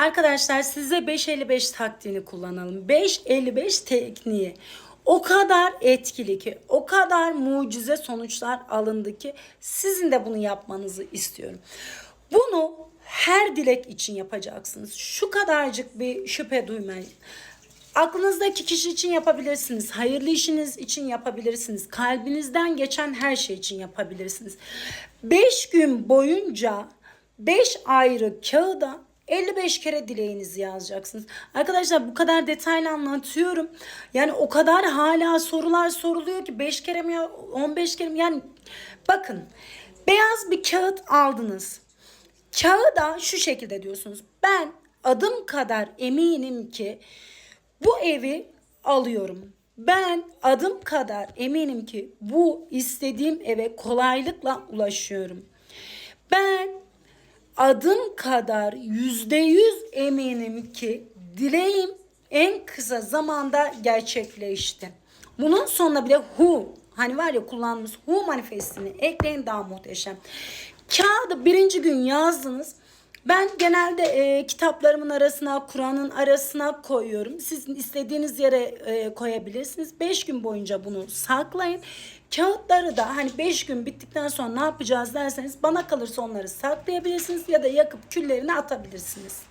Arkadaşlar size 5.55 taktiğini kullanalım. 5.55 tekniği o kadar etkili ki, o kadar mucize sonuçlar alındı ki sizin de bunu yapmanızı istiyorum. Bunu her dilek için yapacaksınız. Şu kadarcık bir şüphe duymayın. Aklınızdaki kişi için yapabilirsiniz. Hayırlı işiniz için yapabilirsiniz. Kalbinizden geçen her şey için yapabilirsiniz. 5 gün boyunca 5 ayrı kağıda 55 kere dileğinizi yazacaksınız. Arkadaşlar bu kadar detaylı anlatıyorum. Yani o kadar hala sorular soruluyor ki 5 kere mi 15 kere mi? Yani bakın beyaz bir kağıt aldınız. Kağıda şu şekilde diyorsunuz. Ben adım kadar eminim ki bu evi alıyorum. Ben adım kadar eminim ki bu istediğim eve kolaylıkla ulaşıyorum. Ben adım kadar yüzde yüz eminim ki dileğim en kısa zamanda gerçekleşti. Bunun sonuna bile hu hani var ya kullandığımız hu manifestini ekleyin daha muhteşem. Kağıdı birinci gün yazdınız. Ben genelde e, kitaplarımın arasına, Kur'an'ın arasına koyuyorum. Siz istediğiniz yere e, koyabilirsiniz. 5 gün boyunca bunu saklayın. Kağıtları da hani 5 gün bittikten sonra ne yapacağız derseniz bana kalırsa onları saklayabilirsiniz ya da yakıp küllerine atabilirsiniz.